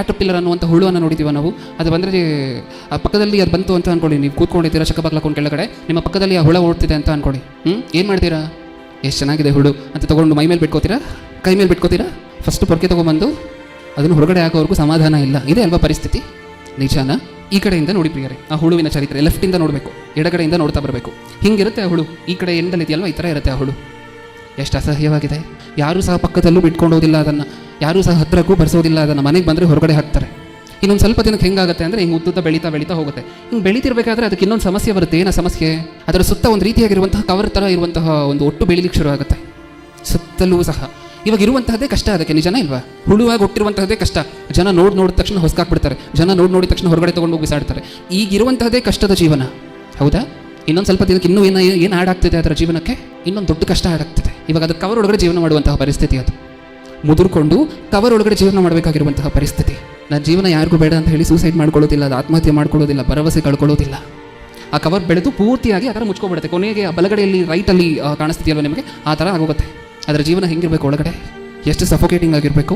Caterpillar ಅನ್ನುವಂಥ ಹುಳುವನ್ನು ನೋಡಿದ್ದೀವಿ ನಾವು? ಅದು ಬಂದರೆ ಆ ಪಕ್ಕದಲ್ಲಿ ಅದು ಬಂತು ಅಂತ ಅನ್ಕೊಳ್ಳಿ. ನೀವು ಕೂತ್ಕೊಂಡಿದ್ದೀರಾ ಬಾಗ್ಲಾಕೊಂಡು ಕೆಳಗಡೆ. ನಿಮ್ಮ ಪಕ್ಕದಲ್ಲಿ ಆ ಹುಳ ಓಡ್ತಿದೆ ಅಂತ ಅನ್ಕೊಳ್ಳಿ. ಹ್ಞೂ ಏನು ಮಾಡ್ತೀರಾ? ಎಷ್ಟು ಚೆನ್ನಾಗಿದೆ ಹುಳು. ಅಂತ ತೊಗೊಂಡು ಮೈ ಮೇಲೆ ಬಿಟ್ಕೋತೀರಾ? ಕೈ ಮೇಲೆ ಬಿಟ್ಕೋತೀರಾ? ಫಸ್ಟ್ ಪೊರ್ಕೆ ತೊಗೊಂಬಂದು ಅದನ್ನು ಹೊರಗಡೆ ಹಾಕೋವರೆಗೂ ಸಮಾಧಾನ ಇಲ್ಲ. ಇದೆ ಅಲ್ವಾ ಪರಿಸ್ಥಿತಿ? ನಿಜಾನ? ಈ ಕಡೆಯಿಂದ ನೋಡಿ ಪ್ರಿಯರೇ, ಆ ಹುಳುವಿನ ಚರಿತ್ರೆ. ಲೆಫ್ಟಿಂದ ನೋಡಬೇಕು. ಎಡಗಡೆಯಿಂದ ನೋಡ್ತಾ ಬರಬೇಕು. ಹಿಂಗಿರುತ್ತೆ ಆ ಹುಳು. ಈ ಕಡೆ ಎಂಡಲ್ಲಿ ಇದೆಯಲ್ವ? ಈ ಥರ ಇರುತ್ತೆ ಆ ಹುಳು. ಎಷ್ಟು ಅಸಹ್ಯವಾಗಿದೆ? ಯಾರೂ ಸಹ ಪಕ್ಕದಲ್ಲೂ ಬಿಟ್ಕೊಂಡೋದಿಲ್ಲ ಅದನ್ನು. ಯಾರೂ ಸಹ ಹತ್ತಿರಕ್ಕೂ ಬರ್ಸೋದಿಲ್ಲ ಅದನ್ನು. ಮನೆಗೆ ಬಂದರೆ ಹೊರಗಡೆ ಹಾಕ್ತಾರೆ. ಇನ್ನೊಂದು ಸ್ವಲ್ಪ ದಿನಕ್ಕೆ ಹೆಂಗಾಗುತ್ತೆ ಅಂದರೆ ಹಿಂಗೆ ಉದ್ದುತ್ತ ಬೆಳೀತಾ ಬೆಳೀತಾ ಹೋಗುತ್ತೆ. ಹಿಂಗೆ ಬೆಳೀತಿರ್ಬೇಕಾದ್ರೆ ಅದಕ್ಕೆ ಇನ್ನೊಂದು ಸಮಸ್ಯೆ ಬರುತ್ತೆ. ಏನೋ ಸಮಸ್ಯೆ? ಅದರ ಸುತ್ತ ಒಂದು ರೀತಿಯಾಗಿರುವಂತಹ ಕವರ್ ಥರ ಇರುವಂತಹ ಒಂದು ಒಟ್ಟು ಬೆಳಿಲಿಕ್ಕೆ ಶುರು ಆಗುತ್ತೆ. ಸುತ್ತಲೂ ಸಹ. ಇವಾಗ ಇರುವಂತಹದ್ದೇ ಕಷ್ಟ ಅದಕ್ಕೆ. ನಿಜನ ಇಲ್ವಾ? ಹುಳುವಾಗಿ ಹುಟ್ಟಿರುವಂತಹದ್ದೇ ಕಷ್ಟ. ಜನ ನೋಡಿ ನೋಡಿದ ತಕ್ಷಣ ಹೊಸಕಾಕ್ಬಿಡ್ತಾರೆ. ಜನ ನೋಡಿ ನೋಡಿದ ತಕ್ಷಣ ಹೊರಗಡೆ ತೊಗೊಂಡು ಹೋಗಿ ಬಿಸಾಡ್ತಾರೆ. ಈಗಿರುವಂತಹದ್ದೇ ಕಷ್ಟದ ಜೀವನ. ಹೌದಾ? ಇನ್ನೊಂದು ಸ್ವಲ್ಪ ದಿನಕ್ಕೆ ಇನ್ನೂ ಏನು ಏನು ಆಡ್ ಆಗ್ತಿದೆ ಅದರ ಜೀವನಕ್ಕೆ? ಇನ್ನೊಂದು ದೊಡ್ಡ ಕಷ್ಟ ಆಡ್ ಆಗ್ತಿದೆ. ಇವಾಗ ಅದು ಕವರ್ ಒಳಗಡೆ ಜೀವನ ಮಾಡುವಂತಹ ಪರಿಸ್ಥಿತಿ ಅದು. ಮುದುರ್ಕೊಂಡು ಕವರ್ ಒಳಗಡೆ ಜೀವನ ಮಾಡಬೇಕಾಗಿರುವಂತಹ ಪರಿಸ್ಥಿತಿ. ನನ್ನ ಜೀವನ ಯಾರಿಗೂ ಬೇಡ ಅಂತ ಹೇಳಿ ಸೂಸೈಡ್ ಮಾಡ್ಕೊಳ್ಳೋದಿಲ್ಲ, ಅದು ಆತ್ಮಹತ್ಯೆ ಮಾಡ್ಕೊಳ್ಳೋದಿಲ್ಲ, ಭರವಸೆ ಕಳ್ಕೊಳ್ಳೋದಿಲ್ಲ. ಆ ಕವರ್ ಬೆಳೆದು ಪೂರ್ತಿಯಾಗಿ ಆ ಥರ ಕೊನೆಗೆ ಬಲಗಡೆಯಲ್ಲಿ ರೈಟಲ್ಲಿ ಕಾಣಿಸ್ತಿದೆಯಲ್ವ ನಿಮಗೆ? ಆ ಥರ ಆಗೋಗುತ್ತೆ. ಅದರ ಜೀವನ ಹೆಂಗಿರಬೇಕು ಒಳಗಡೆ? ಎಷ್ಟು ಸಫೋಕೇಟಿಂಗ್ ಆಗಿರಬೇಕು?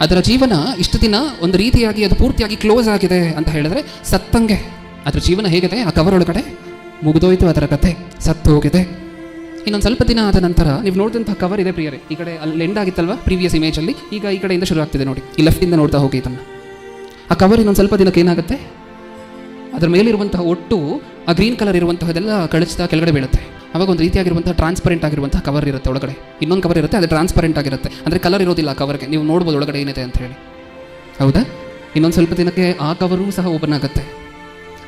ಅದರ ಜೀವನ ಇಷ್ಟು ದಿನ ಒಂದು ರೀತಿಯಾಗಿ ಅದು ಪೂರ್ತಿಯಾಗಿ ಕ್ಲೋಸ್ ಆಗಿದೆ ಅಂತ ಹೇಳಿದ್ರೆ ಸತ್ತಂಗೆ. ಅದರ ಜೀವನ ಹೇಗಿದೆ? ಆ ಕವರ್ ಒಳಗಡೆ ಮುಗಿದೋಯ್ತು ಅದರ ಕತೆ. ಸತ್ತು ಹೋಗಿದೆ. ಇನ್ನೊಂದು ಸ್ವಲ್ಪ ದಿನ ಆದ ನಂತರ ನೀವು ನೋಡಿದಂತಹ ಕವರ್ ಇದೆ ಪ್ರಿಯರೇ. ಈ ಕಡೆ ಅಲ್ಲಿ ಎಂಡ್ ಆಗಿತ್ತಲ್ವಾ? ಪ್ರೀವಿಯಸ್ ಇಮೇಜಲ್ಲಿ ಈಗ ಈ ಕಡೆಯಿಂದ ಶುರು ಆಗ್ತಿದೆ ನೋಡಿ. ಈ ಲೆಫ್ಟಿಂದ ನೋಡ್ತಾ ಹೋಗಿ ಇದನ್ನು. ಆ ಕವರ್ ಇನ್ನೊಂದು ಸ್ವಲ್ಪ ದಿನಕ್ಕೆ ಏನಾಗುತ್ತೆ? ಅದರ ಮೇಲಿರುವಂತಹ ಒಟ್ಟು, ಆ ಗ್ರೀನ್ ಕಲರ್ ಇರುವಂತಹದೆಲ್ಲ ಕಳಿಸ್ತಾ ಕೆಳಗಡೆ ಬೀಳುತ್ತೆ. ಅವಾಗ ಒಂದು ರೀತಿಯಾಗಿರುವಂತಹ ಟ್ರಾನ್ಸ್ಪರೆಂಟ್ ಆಗಿರುವಂತಹ ಕವರ್ ಇರುತ್ತೆ ಒಳಗಡೆ. ಇನ್ನೊಂದು ಕವರ್ ಇರುತ್ತೆ, ಅದು ಟ್ರಾನ್ಸ್ಪರೆಂಟ್ ಆಗಿರುತ್ತೆ. ಅಂದರೆ ಕಲರ್ ಇರೋದಿಲ್ಲ ಆ ಕವರ್ಗೆ ನೀವು ನೋಡ್ಬೋದು ಒಳಗಡೆ ಏನಿದೆ ಅಂತ ಹೇಳಿ. ಹೌದಾ? ಇನ್ನೊಂದು ಸ್ವಲ್ಪ ದಿನಕ್ಕೆ ಆ ಕವರೂ ಸಹ ಓಪನ್ ಆಗುತ್ತೆ.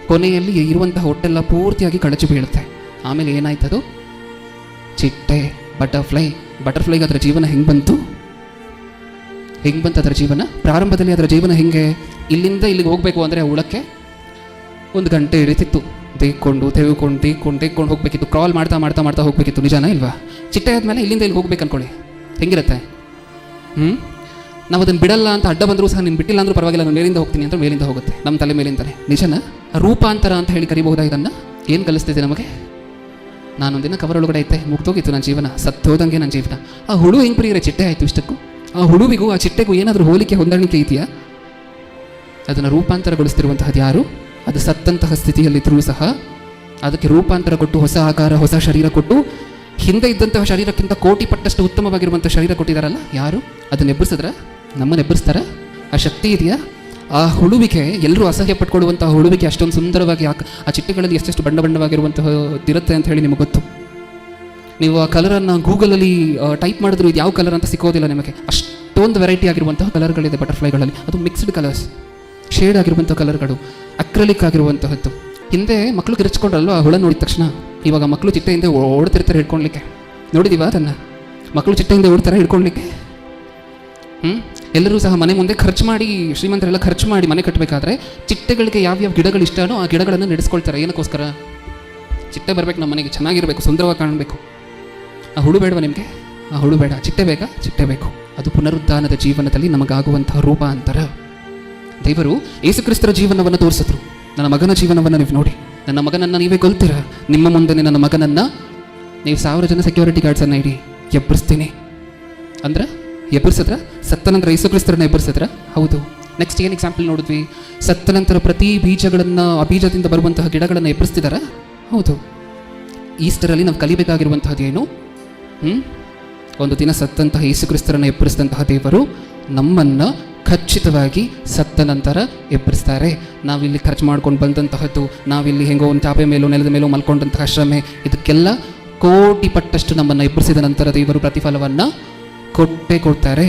ಕೊನೆಯಲ್ಲಿ ಇರುವಂತಹ ಹೊಟ್ಟೆಲ್ಲ ಪೂರ್ತಿಯಾಗಿ ಕಳಚಿ ಬೀಳುತ್ತೆ. ಆಮೇಲೆ ಏನಾಯ್ತದು? ಚಿಟ್ಟೆ ಬಟರ್ಫ್ಲೈ ಬಟರ್ಫ್ಲೈಗೆ ಅದರ ಜೀವನ ಹೆಂಗೆ ಬಂತು? ಹೆಂಗೆ ಬಂತು ಅದರ ಜೀವನ? ಪ್ರಾರಂಭದಲ್ಲಿ ಅದರ ಜೀವನ ಹೆಂಗೆ? ಇಲ್ಲಿಂದ ಇಲ್ಲಿಗೆ ಹೋಗಬೇಕು ಅಂದರೆ ಉಳಕ್ಕೆ ಒಂದು ಗಂಟೆ ಹಿಡಿತಿತ್ತು. ದೇಕ್ಕೊಂಡು ತೆಗೆದುಕೊಂಡು ದೇಕ್ಕೊಂಡು ದೇಕ್ಕೊಂಡು ಹೋಗಬೇಕಿತ್ತು. ಕ್ರಾಲ್ ಮಾಡ್ತಾ ಮಾಡ್ತಾ ಮಾಡ್ತಾ ಹೋಗಬೇಕಿತ್ತು. ನಿಜಾನ ಇಲ್ವಾ? ಚಿಟ್ಟೆ ಆದಮೇಲೆ ಇಲ್ಲಿಂದ ಇಲ್ಲಿ ಹೋಗ್ಬೇಕು ಅನ್ಕೊಳ್ಳಿ. ಹೆಂಗಿರುತ್ತೆ? ಹ್ಞೂ ನಾವು ಅದನ್ನು ಬಿಡಲ್ಲ ಅಂತ ಅಡ್ಡ ಬಂದರೂ ಸಹ ನೀನು ಬಿಟ್ಟಿಲ್ಲ ಅಂದರೂ ಪರವಾಗಿಲ್ಲ, ನಾನು ಮೇಲಿಂದ ಹೋಗ್ತೀನಿ ಅಂತ ಮೇಲಿಂದ ಹೋಗುತ್ತೆ. ನಮ್ಮ ತಲೆ ಮೇಲಿಂದಲೇ ನಿಜನ? ರೂಪಾಂತರ ಅಂತ ಹೇಳಿ ಕರಿಬಹುದಾ ಇದನ್ನು? ಏನು ಕಲಿಸ್ತಿದೆ ನಮಗೆ? ನಾನೊಂದಿನ ಕವರ್ ಒಳಗಡೆ ಐತೆ ಮುಗ್ದೋಗಿತ್ತು ನನ್ನ ಜೀವನ, ಸತ್ತೋದಂಗೆ ನನ್ನ ಜೀವನ. ಆ ಹುಳು ಹೆಂಗೆ ಪ್ರಿಯರೇ ಚಿಟ್ಟೆ ಆಯಿತು ಇಷ್ಟಕ್ಕೂ? ಆ ಹುಳುವಿಗೂ, ಆ ಚಿಟ್ಟೆಗೂ ಏನಾದರೂ ಹೋಲಿಕೆ, ಹೊಂದಾಣಿಕೆ ಇದೆಯಾ? ಅದನ್ನು ರೂಪಾಂತರಗೊಳಿಸ್ತಿರುವಂತಹದ್ದು ಯಾರು? ಅದು ಸತ್ತಂತಹ ಸ್ಥಿತಿಯಲ್ಲಿದ್ದರೂ ಸಹ, ಅದಕ್ಕೆ ರೂಪಾಂತರ ಕೊಟ್ಟು, ಹೊಸ ಆಕಾರ, ಹೊಸ ಶರೀರ ಕೊಟ್ಟು, ಹಿಂದೆ ಇದ್ದಂತಹ ಶರೀರಕ್ಕಿಂತ ಕೋಟಿ ಪಟ್ಟಷ್ಟು ಉತ್ತಮವಾಗಿರುವಂಥ ಶರೀರ ಕೊಟ್ಟಿದಾರಲ್ಲ, ಯಾರು? ಅದನ್ನ ಎಬ್ಬರಿಸಿದ್ರ? ನಮ್ಮನ್ನು ಎಬ್ಬರಿಸ್ತಾರ? ಆ ಶಕ್ತಿ ಇದೆಯಾ? ಆ ಹುಳುವಿಕೆ ಎಲ್ಲರೂ ಅಸಹ್ಯ ಪಟ್ಕೊಳ್ಳುವಂತಹ ಹುಳುವಿಕೆ ಅಷ್ಟೊಂದು ಸುಂದರವಾಗಿ ಆ ಚಿಟ್ಟೆಗಳಲ್ಲಿ ಎಷ್ಟೆಷ್ಟು ಬಣ್ಣ ಬಣ್ಣವಾಗಿರುವಂತಹ ಇರುತ್ತೆ ಅಂತ ಹೇಳಿ ನಿಮಗೆ ಗೊತ್ತು. ನೀವು ಆ ಕಲರನ್ನು ಗೂಗಲಲ್ಲಿ ಟೈಪ್ ಮಾಡಿದ್ರು ಇದು ಯಾವ ಕಲರ್ ಅಂತ ಸಿಕ್ಕೋದಿಲ್ಲ ನಿಮಗೆ. ಅಷ್ಟೊಂದು ವೆರೈಟಿ ಆಗಿರುವಂತಹ ಕಲರ್ಗಳಿದೆ ಬಟರ್ಫ್ಲೈಗಳಲ್ಲಿ. ಅದು ಮಿಕ್ಸ್ಡ್ ಕಲರ್ಸ್ ಶೇಡ್ ಆಗಿರುವಂಥ ಕಲರ್ಗಳು ಅಕ್ರಲಿಕ್ ಆಗಿರುವಂತಹದ್ದು. ಹಿಂದೆ ಮಕ್ಕಳು ಕಿರ್ಚ್ಕೊಂಡ್ರಲ್ವ ಆ ಹುಳ ನೋಡಿದ ತಕ್ಷಣ? ಇವಾಗ ಮಕ್ಕಳು ಚಿಟ್ಟೆಯಿಂದ ಹಿಂದೆ ಓಡ್ತಿರ್ತಾರೆ ಹಿಡ್ಕೊಳ್ಲಿಕ್ಕೆ. ನೋಡಿದೀವ ಅದನ್ನು? ಮಕ್ಕಳು ಚಿಟ್ಟೆಯಿಂದ ಓಡ್ತಾರೆ ಹಿಡ್ಕೊಳ್ಲಿಕ್ಕೆ? ಹ್ಞೂ ಎಲ್ಲರೂ ಸಹ ಮನೆ ಮುಂದೆ ಖರ್ಚು ಮಾಡಿ, ಶ್ರೀಮಂತರೆಲ್ಲ ಖರ್ಚು ಮಾಡಿ ಮನೆ ಕಟ್ಟಬೇಕಾದ್ರೆ ಚಿಟ್ಟೆಗಳಿಗೆ ಯಾವ್ಯಾವ ಗಿಡಗಳು ಇಷ್ಟನೋ ಆ ಗಿಡಗಳನ್ನು ನಡೆಸ್ಕೊಳ್ತಾರೆ. ಏನಕ್ಕೋಸ್ಕರ? ಚಿಟ್ಟೆ ಬರಬೇಕು ನಮ್ಮ ಮನೆಗೆ, ಚೆನ್ನಾಗಿರಬೇಕು, ಸುಂದರವಾಗಿ ಕಾಣಬೇಕು. ಆ ಹುಳು ಬೇಡವಾ ನಿಮಗೆ? ಆ ಹುಳು ಬೇಡ. ಚಿಟ್ಟೆ ಬೇಕಾ ಚಿಟ್ಟೆ ಬೇಕು. ಅದು ಪುನರುದ್ಧಾನದ ಜೀವನದಲ್ಲಿ ನಮಗಾಗುವಂತಹ ರೂಪಾಂತರ. ದೇವರು ಯೇಸುಕ್ರಿಸ್ತರ ಜೀವನವನ್ನು ತೋರಿಸಿದ್ರು. ನನ್ನ ಮಗನ ಜೀವನವನ್ನು ನೀವು ನೋಡಿ. ನನ್ನ ಮಗನನ್ನು ನೀವೇ ಕೊಲ್ತೀರ? ನಿಮ್ಮ ಮುಂದೆ ನನ್ನ ಮಗನನ್ನು ನೀವು ಸಾವಿರ ಜನ ಸೆಕ್ಯೂರಿಟಿ ಗಾರ್ಡ್ಸನ್ನು ಇಡಿ. ಎಬ್ಬರಿಸ್ತೀನಿ ಅಂದ್ರೆ? ಎಬ್ಬರಿಸಿದ್ರ ಸತ್ತ ನಂತರ ಯೇಸುಕ್ರಿಸ್ತರನ್ನ ಎಬ್ಬರಿಸಿದ್ರ ಹೌದು. ನೆಕ್ಸ್ಟ್ ಏನು ಎಕ್ಸಾಂಪಲ್ ನೋಡಿದ್ವಿ? ಸತ್ತ ನಂತರ ಪ್ರತಿ ಬೀಜಗಳನ್ನು ಆ ಬೀಜದಿಂದ ಬರುವಂತಹ ಗಿಡಗಳನ್ನು ಎಬ್ಬರಿಸ್ತಿದಾರ ಹೌದು. ಈಸ್ಟರಲ್ಲಿ ನಾವು ಕಲಿಬೇಕಾಗಿರುವಂತಹದ್ದು ಏನು? ಹ್ಞೂ ಒಂದು ದಿನ ಸತ್ತಂತಹ ಯೇಸುಕ್ರಿಸ್ತರನ್ನು ಎಬ್ಬರಿಸಿದಂತಹ ದೇವರು ನಮ್ಮನ್ನು ಖಚಿತವಾಗಿ ಸತ್ತ ನಂತರ ಎಬ್ಬರಿಸ್ತಾರೆ ನಾವಿಲ್ಲಿ ಖರ್ಚು ಮಾಡ್ಕೊಂಡು ಬಂದಂತಹದ್ದು, ನಾವಿಲ್ಲಿ ಹೆಂಗೋ ಒಂದು ಚಾಪೆ ಮೇಲೋ, ನೆಲದ ಮೇಲೋ ಮಲ್ಕೊಂಡಂತಹ ಶ್ರಮೆ, ಇದಕ್ಕೆಲ್ಲ ಕೋಟಿ ಪಟ್ಟಷ್ಟು ನಮ್ಮನ್ನು ಎಬ್ಬರಿಸಿದ ನಂತರ ದೇವರು ಪ್ರತಿಫಲವನ್ನು ಕೊಟ್ಟೇ ಕೊಡ್ತಾರೆ.